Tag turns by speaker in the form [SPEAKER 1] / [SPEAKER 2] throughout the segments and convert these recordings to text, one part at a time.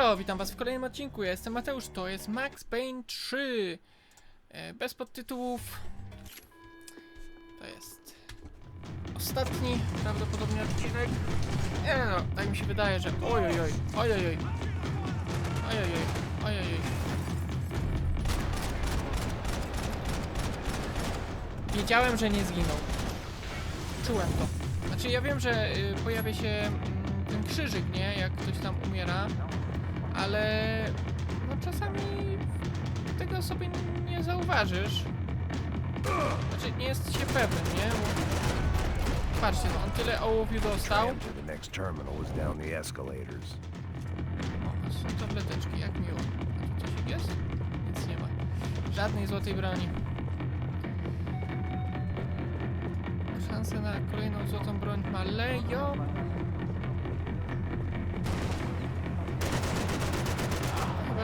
[SPEAKER 1] halo, witam was w kolejnym odcinku. Ja jestem Mateusz, to jest Max Payne 3. E, bez podtytułów. To jest ostatni prawdopodobnie odcinek. Nie no, tak mi się wydaje, że ojojoj, ojojoj. Ojojoj, ojojoj. Wiedziałem, że nie zginął. Czułem to. Znaczy ja wiem, że y, pojawia się mm, ten krzyżyk, nie? Jak ktoś tam umiera, ale no czasami tego sobie nie zauważysz. Znaczy nie jest się pewny, nie? Patrzcie, no on tyle ołowiu dostał. O, są tableteczki, jak miło. A tu coś jest? Nic nie ma. Żadnej złotej broni. Szanse na kolejną złotą broń maleją.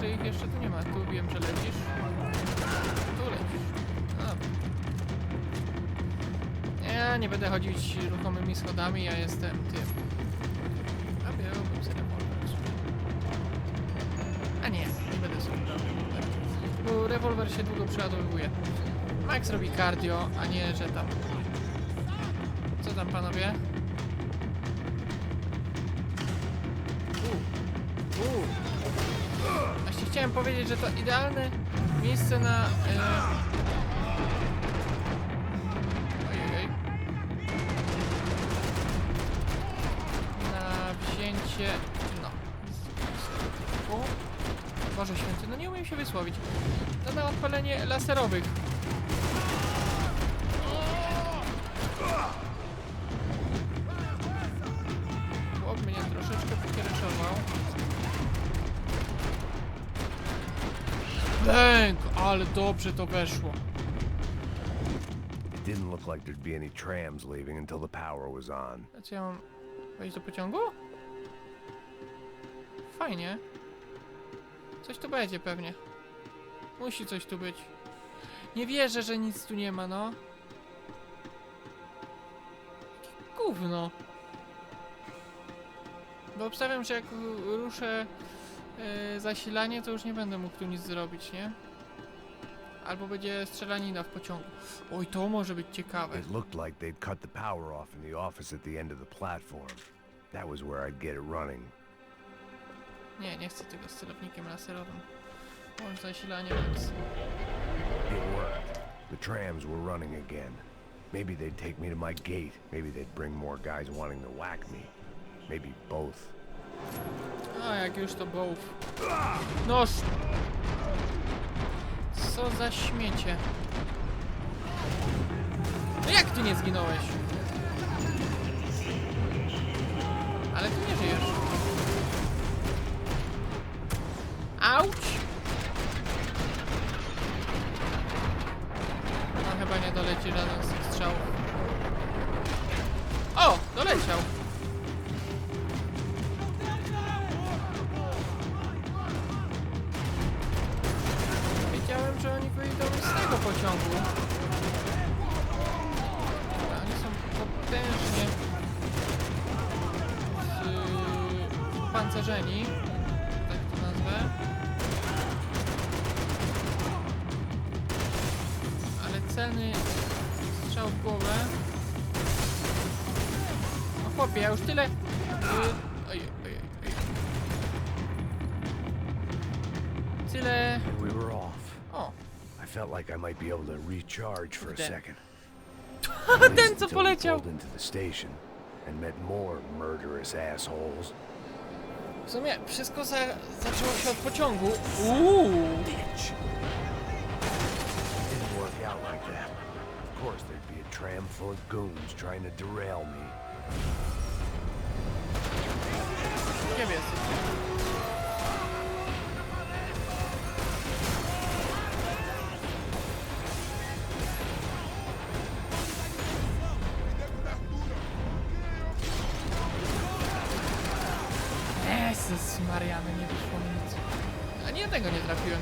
[SPEAKER 1] Że ich jeszcze tu nie ma. Tu wiem, że lecisz. Tu lecisz. No Dobra. Ja nie będę chodzić ruchomymi schodami, ja jestem tym. A nie, nie będę sobie rewolwer. Rewolwer się długo przeładowuje. Max robi cardio, a nie, że tam... Co tam panowie? Chciałem powiedzieć, że to idealne miejsce na... E... Ojej. Na wzięcie... No. Boże święty, no nie umiem się wysłowić. To na odpalenie laserowych. Ale dobrze to weszło.
[SPEAKER 2] It didn't look like there'd be any trams leaving until the power was on.
[SPEAKER 1] A co ja mam wejść do pociągu? Fajnie. Coś tu będzie pewnie. Musi coś tu być. Nie wierzę, że nic tu nie ma, no. Jakie gówno. Bo obstawiam, że jak ruszę y, zasilanie, to już nie będę mógł tu nic zrobić, nie? Albo będzie strzelanina w pociągu. Oj, to może być ciekawe.
[SPEAKER 2] It looked like they'd cut the power off in the office at the end of the platform. That was where I'd get it running.
[SPEAKER 1] Nie, nie chcę tego z celownikiem laserowym. Włącz zasilanie Max.
[SPEAKER 2] It worked. The trams were running again. Maybe they'd take me to my gate. Maybe they'd bring more guys wanting to whack me. Maybe both.
[SPEAKER 1] A, jak już to bołów. Noż! Co za śmiecie. No jak ty nie zginąłeś? Ale ty nie żyjesz. Auć! No chyba nie doleci żaden z tych strzałów. Ale celny strzał w głowę. No chłopie, ja już tyle... Yy, ojej, ojej, ojej. Tyle...
[SPEAKER 2] We were off.
[SPEAKER 1] O,
[SPEAKER 2] I felt like I might be able to recharge for a
[SPEAKER 1] Ten.
[SPEAKER 2] second.
[SPEAKER 1] ten co
[SPEAKER 2] Until we
[SPEAKER 1] poleciał!
[SPEAKER 2] pulled into the station and met more murderous assholes.
[SPEAKER 1] W sumie wszystko za zaczęło się od pociągu. Uuu!
[SPEAKER 2] Tram full of goons trying to derail me.
[SPEAKER 1] Gdzie wy jesteście? Jezus Mariany, nie wyszło mi nic. A nie, tego nie trafiłem.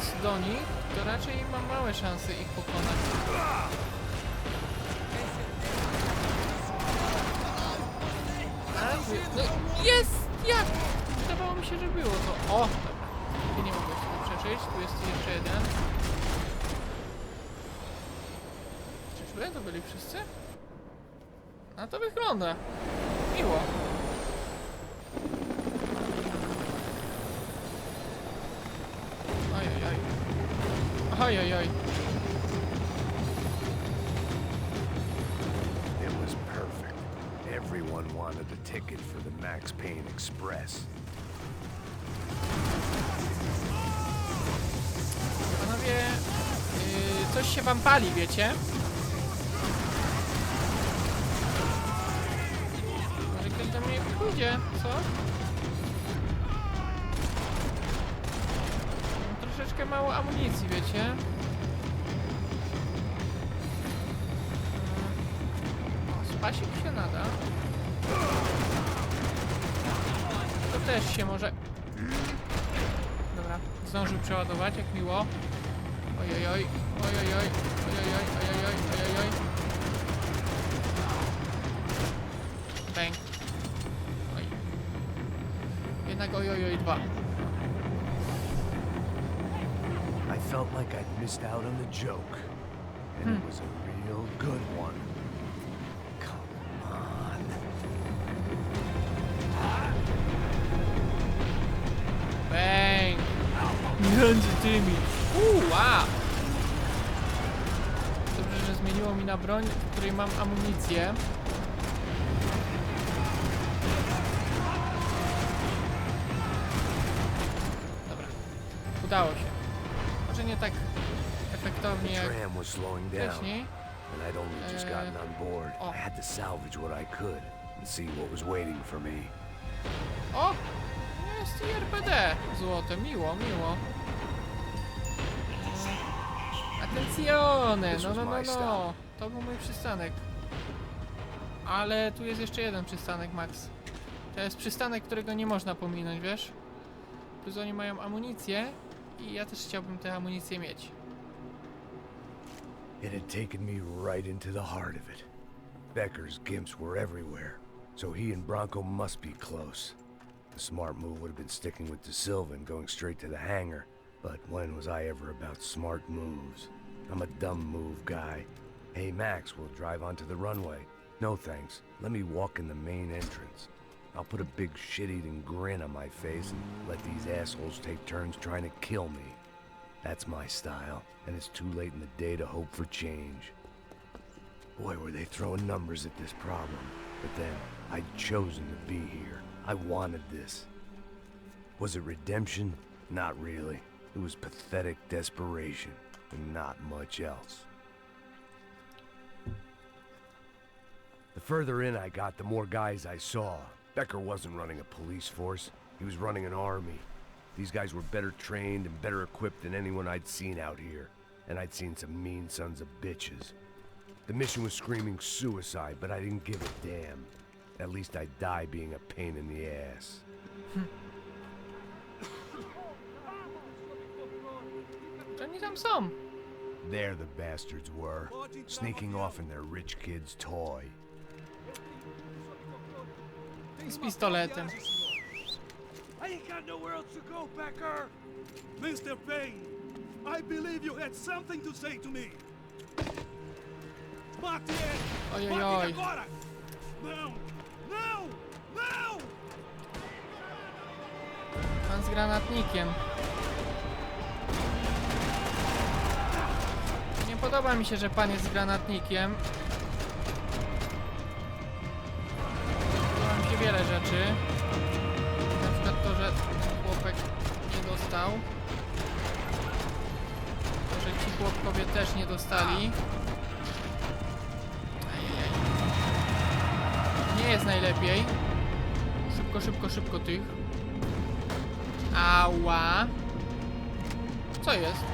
[SPEAKER 1] Strzelając do nich, to raczej mam małe szanse ich pokonać. No jest! Jak? Wydawało mi się, że było to. O! Ty nie mogłeś tego przeżyć. Tu jest jeszcze jeden. Czyżby? To byli wszyscy? A to wygląda. Miło.
[SPEAKER 2] Ticket for the Max Payne Express.
[SPEAKER 1] Panowie, yy, coś się wam pali, wiecie? Może ktoś do mnie pójdzie, co? Mam troszeczkę mało amunicji, wiecie? Yy, Spasik się nada. Też się może... Dobra, zdążył przeładować, jak miło. Ojojoj, ojojoj, ojojoj, ojojoj, ojojoj. Bang. Oj. Jednak ojojoj dwa.
[SPEAKER 2] I felt like I'd missed out on the joke. And it was a real good one.
[SPEAKER 1] Między tymi. Uła. Dobrze, że zmieniło mi na broń, w której mam amunicję. Dobra. Udało się. Może nie tak efektownie jak wcześniej.
[SPEAKER 2] and I'd only just
[SPEAKER 1] Uh,
[SPEAKER 2] gotten on board. I had to salvage what I could and see what was waiting for me.
[SPEAKER 1] O! RPD. Złote, miło, miło. Atencjone! No, no, no, no. To był mój przystanek. Ale tu jest jeszcze jeden przystanek, Max. To jest przystanek, którego nie można pominąć, wiesz? Plus oni mają amunicję i ja też chciałbym tę amunicję mieć.
[SPEAKER 2] It had taken me right into the heart of it. Becker's gimps were everywhere, so he and Bronco must be close. The smart move would have been sticking with De Silva and going straight to the hangar, but when was I ever about smart moves? I'm a dumb move guy. Hey Max, we'll drive onto the runway. No thanks. Let me walk in the main entrance. I'll put a big shit-eating grin on my face and let these assholes take turns trying to kill me. That's my style, and it's too late in the day to hope for change. Boy, were they throwing numbers at this problem. But then, I'd chosen to be here. I wanted this. Was it redemption? Not really. It was pathetic desperation, and not much else. The further in I got, the more guys I saw. Becker wasn't running a police force. He was running an army. These guys were better trained and better equipped than anyone I'd seen out here. And I'd seen some mean sons of bitches. The mission was screaming suicide, but I didn't give a damn. At least I'd die being a pain in the ass.
[SPEAKER 1] To oni tam są.
[SPEAKER 2] There the bastards were, sneaking off in their rich kid's toy.
[SPEAKER 1] Z pistoletem.
[SPEAKER 3] I ain't got nowhere else to go, Becker! Mr. Payne, I believe you had something to say to me. Bate ele!
[SPEAKER 1] Oj, oj,
[SPEAKER 3] Bate agora! Não! Não!
[SPEAKER 1] Z granatnikiem. Nie podoba mi się, że pan jest z granatnikiem. Podoba mi się wiele rzeczy. Na przykład to, że chłopek nie dostał. To, że ci chłopkowie też nie dostali. Nie jest najlepiej. Szybko, szybko, szybko tych. Ała. Co jest?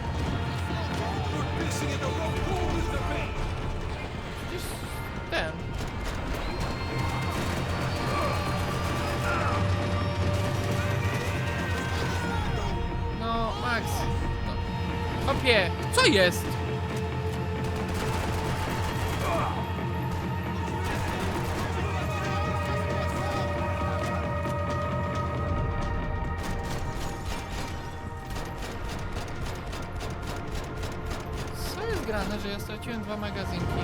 [SPEAKER 1] Gdzieś ten. No, Max. No. Opie, co jest? Grane, że ja straciłem dwa magazynki?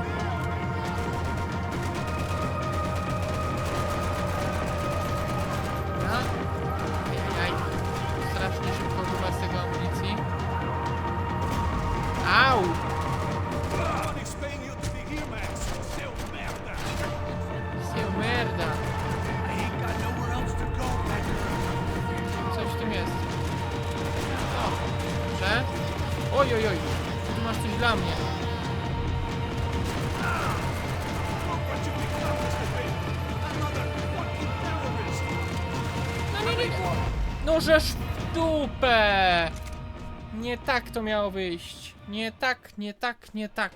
[SPEAKER 1] Nie tak to miało wyjść. Nie tak, nie tak, nie tak.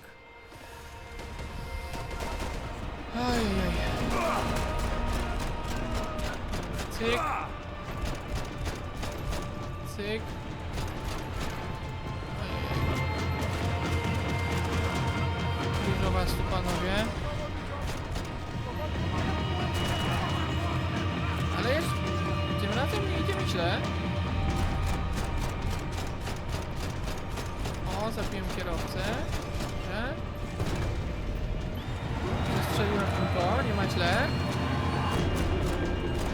[SPEAKER 1] Ojej. Cyk. Cyk. Dużo was tu panowie. Ale jest... Tym razem nie idziemy źle. O, zabiłem kierowcę. Dobrze. Zestrzeliłem tylko, nie ma źle.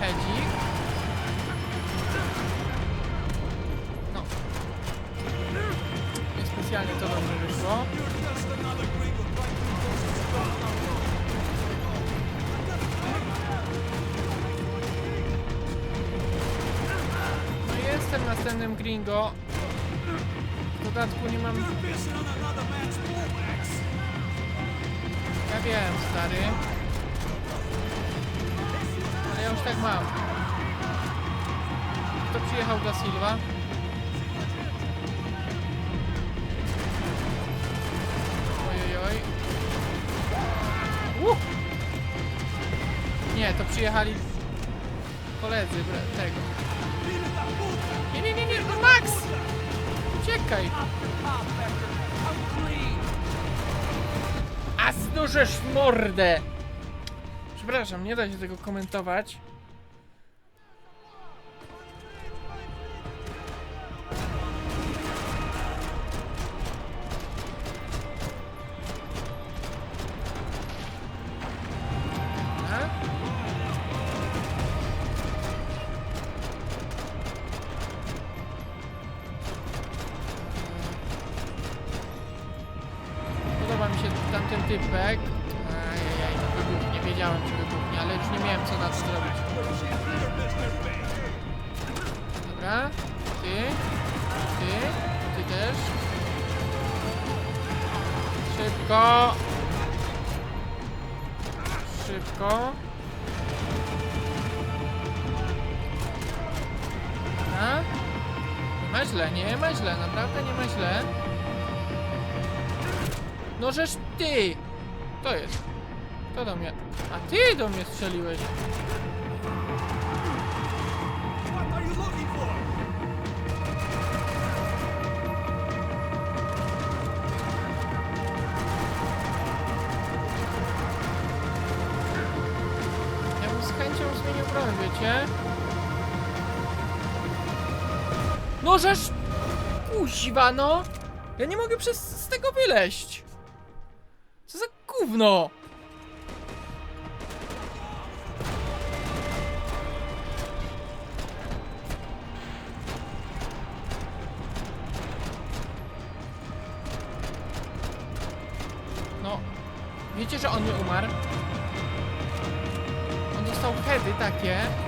[SPEAKER 1] Hedzik. No. Niespecjalnie to dobrze wyszło. No jestem następnym gringo. Dodatku nie mam... Ja wiem, stary. Ale ja już tak mam. Kto przyjechał da Silva? Ojojoj. Uh! Nie, to przyjechali koledzy tego. Nie, nie, nie, nie! A znużesz w mordę! Przepraszam, nie da się tego komentować. Szybko. Szybko. Dobra. Nie ma źle, nie ma źle, naprawdę nie ma źle. No żeż ty! To jest. Kto do mnie? A ty do mnie strzeliłeś. Wiecie? No żeż... Kuźwa, no! Ja nie mogę przez z tego wyleść! Co za gówno! No, wiecie, że on nie umarł? On dostał heady takie.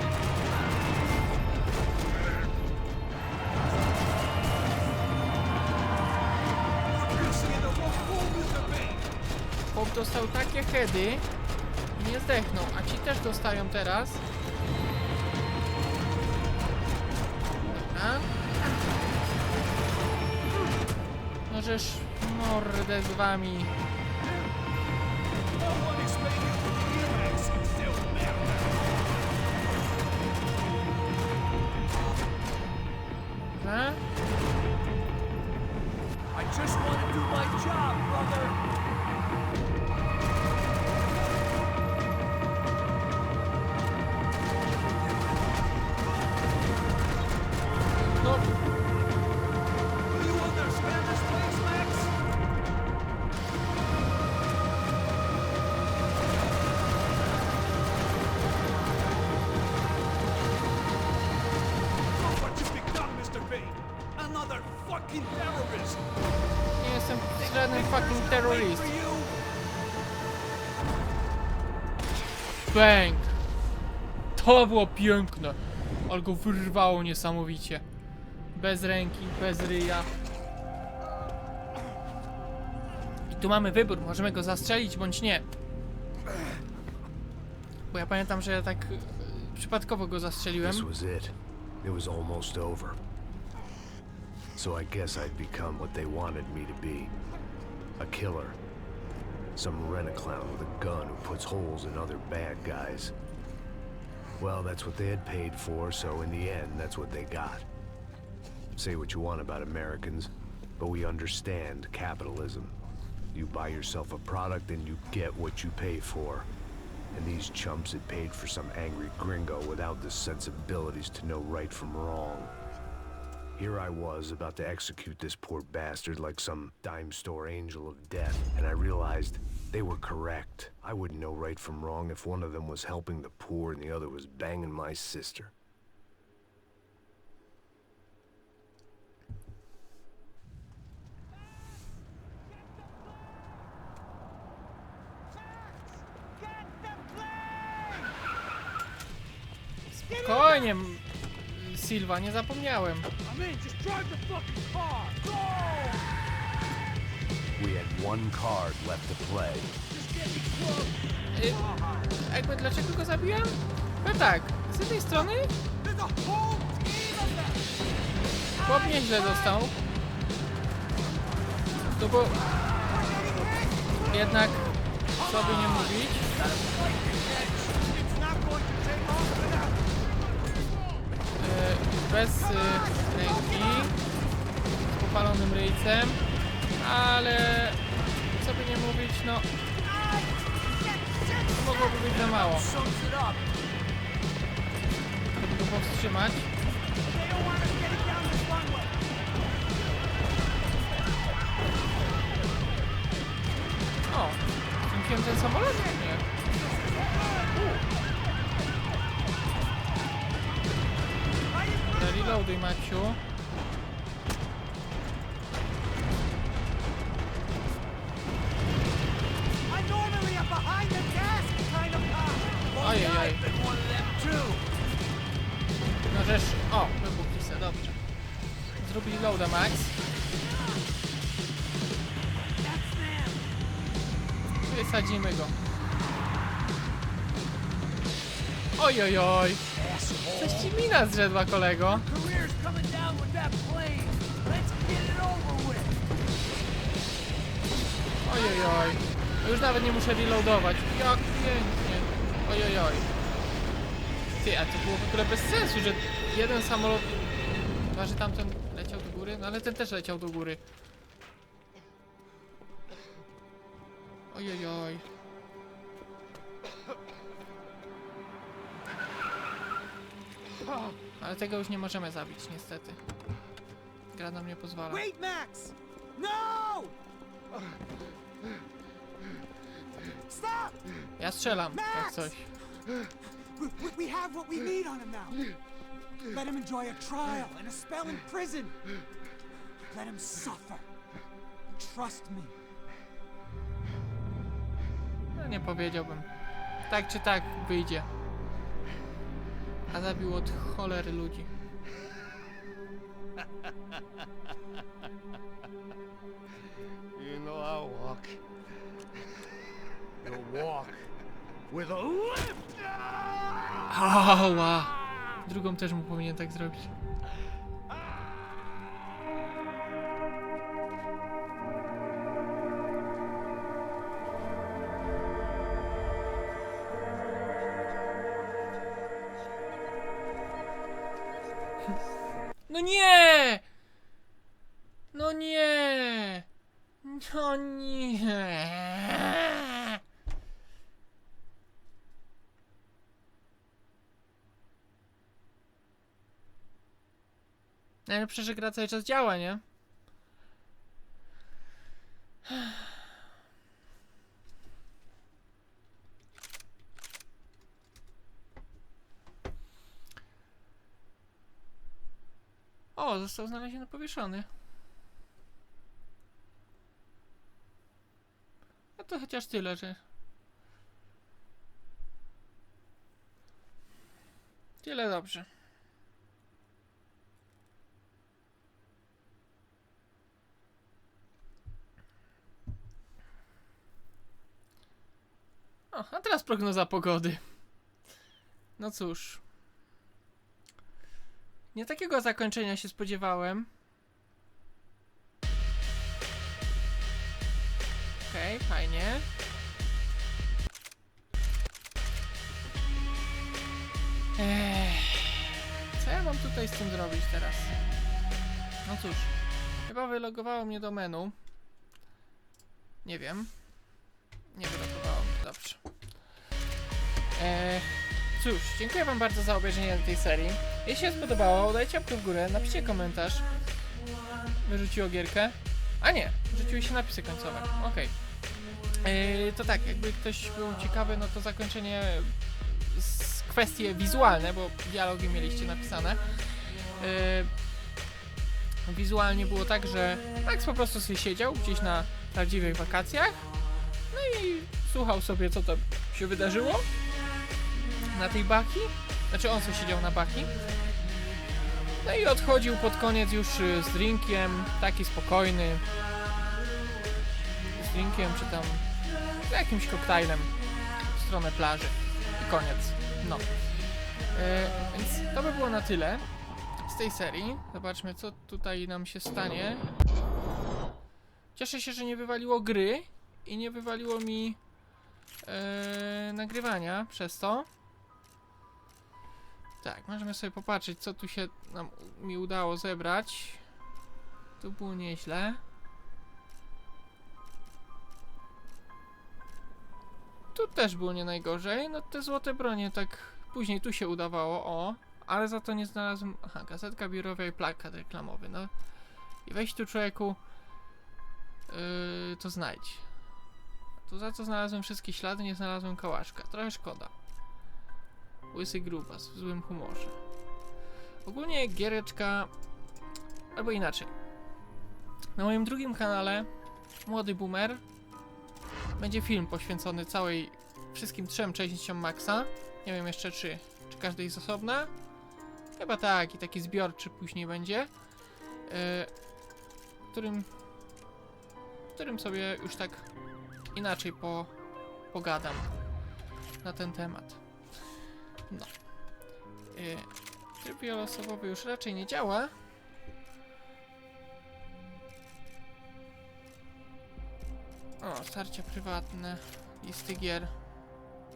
[SPEAKER 1] Dostał takie heady, nie zdechną, a ci też dostają teraz. Dobra. Żeż mordę z wami. Bang! To było piękne. Ale go wyrwało niesamowicie. Bez ręki, bez ryja. I tu mamy wybór, możemy go zastrzelić bądź nie. Bo ja pamiętam, że ja tak e, przypadkowo go zastrzeliłem.
[SPEAKER 2] This was it. It was almost over. So I guess I'd become what they wanted me to killer. Some rent-a-clown with a gun who puts holes in other bad guys. Well, that's what they had paid for, so in the end, that's what they got. Say what you want about Americans, but we understand capitalism. You buy yourself a product and you get what you pay for. And these chumps had paid for some angry gringo without the sensibilities to know right from wrong. Here I was about to execute this poor bastard like some dime store angel of death, and I realized they were correct. I wouldn't know right from wrong if one of them was helping the poor and the other was banging my sister.
[SPEAKER 1] Silva, nie zapomniałem.
[SPEAKER 3] I'm in. Just drive the fucking car. Go!
[SPEAKER 2] We had one card left to play.
[SPEAKER 3] Just get me close.
[SPEAKER 1] Y, jakby dlaczego go zabiłem? No tak, z jednej strony
[SPEAKER 3] There's a whole team of them.
[SPEAKER 1] chłop nieźle dostał. No bo jednak, co by nie mówić, bez y, ręki, z popalonym ryjcem, ale co by nie mówić, no to mogłoby być za mało, żeby go powstrzymać. O, zniszczyłem ten samolot? Nie.
[SPEAKER 3] Of cop.
[SPEAKER 1] Ojej. No żeż... O, wybuchli se, dobrze. Zrób reloada, Max. Wysadzimy go. Oj, oj, oj. Coś ci mina zrzedła, kolego. Oj, oj, oj. Już nawet nie muszę reloadować. Jak pięknie. Oj, oj, oj. Ty, a to było w ogóle bez sensu, że jeden samolot... Chyba, że tamten leciał do góry? No ale ten też leciał do góry. Oj, oj, oj. Ale tego już nie możemy zabić, niestety. Gra nam nie pozwala.
[SPEAKER 3] Wait, Max! No! Stop!
[SPEAKER 1] Ja strzelam, jak
[SPEAKER 3] Max!
[SPEAKER 1] coś.
[SPEAKER 3] We, we- we have what we need on him now. Let him enjoy a trial and a spell in prison. Let him suffer. Trust me.
[SPEAKER 1] No nie powiedziałbym. Tak czy tak wyjdzie. A zabił od cholery ludzi.
[SPEAKER 4] I'll walk. You'll walk
[SPEAKER 2] with a lift.
[SPEAKER 1] Ała! Drugą też mu powinien tak zrobić. No nie! No nie! No nie! Najlepsze, że gra cały czas działa, nie? O, został znaleziony powieszony. To chociaż tyle, że... Tyle dobrze. O, a teraz prognoza pogody. No cóż. Nie takiego zakończenia się spodziewałem. Okej, fajnie. Ech, co ja mam tutaj z tym zrobić teraz? No cóż, chyba wylogowało mnie do menu. Nie wiem. Nie wylogowało mnie, dobrze. Eee, cóż, dziękuję wam bardzo za obejrzenie tej serii. Jeśli się spodobało, dajcie łapkę w górę, napiszcie komentarz. Wyrzuciło gierkę. A nie, wrzuciły się napisy końcowe. Okej. Eee, to tak, jakby ktoś był ciekawy, no to zakończenie z kwestie wizualne, bo dialogi mieliście napisane. Eee, wizualnie było tak, że Max po prostu sobie siedział gdzieś na prawdziwych wakacjach no i słuchał sobie, co to się wydarzyło na tej baki. Znaczy on sobie siedział na baki. No i odchodził pod koniec już y, z drinkiem, taki spokojny. Z drinkiem czy tam jakimś koktajlem w stronę plaży. I koniec. No. E, więc to by było na tyle z tej serii. Zobaczmy, co tutaj nam się stanie. Cieszę się, że nie wywaliło gry i nie wywaliło mi e, nagrywania przez to. Tak, możemy sobie popatrzeć, co tu się nam, mi udało zebrać. Tu było nieźle. Też było nie najgorzej. No te złote bronie tak później tu się udawało, o. Ale za to nie znalazłem... Aha, gazetka biurowa i plakat reklamowy, no. I weź tu człowieku... Yy, to znajdź. Tu za co znalazłem wszystkie ślady, nie znalazłem kałaszka. Trochę szkoda. Łysy grubas w złym humorze. Ogólnie giereczka... Albo inaczej. Na moim drugim kanale Młody Boomer będzie film poświęcony całej wszystkim trzem częściom Maxa. Nie wiem jeszcze czy, czy każdej jest osobna. Chyba tak i taki zbiorczy później będzie. Yy, którym którym sobie już tak inaczej po, pogadam na ten temat. No. Yy, tryb wieloosobowy już raczej nie działa. O, starcia prywatne, listy gier.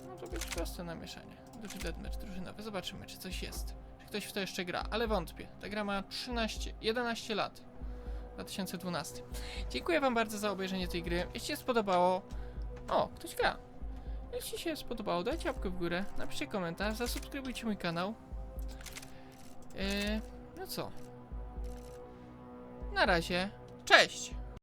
[SPEAKER 1] No to być proste namieszanie. Duży deadmatch drużynowy. Zobaczymy, czy coś jest. Czy ktoś w to jeszcze gra, ale wątpię. Ta gra ma 13, 11 lat. 2012. Dziękuję wam bardzo za obejrzenie tej gry. Jeśli się spodobało... O, ktoś gra. Jeśli się spodobało, dajcie łapkę w górę, napiszcie komentarz, zasubskrybujcie mój kanał. Yy, no co? Na razie. Cześć!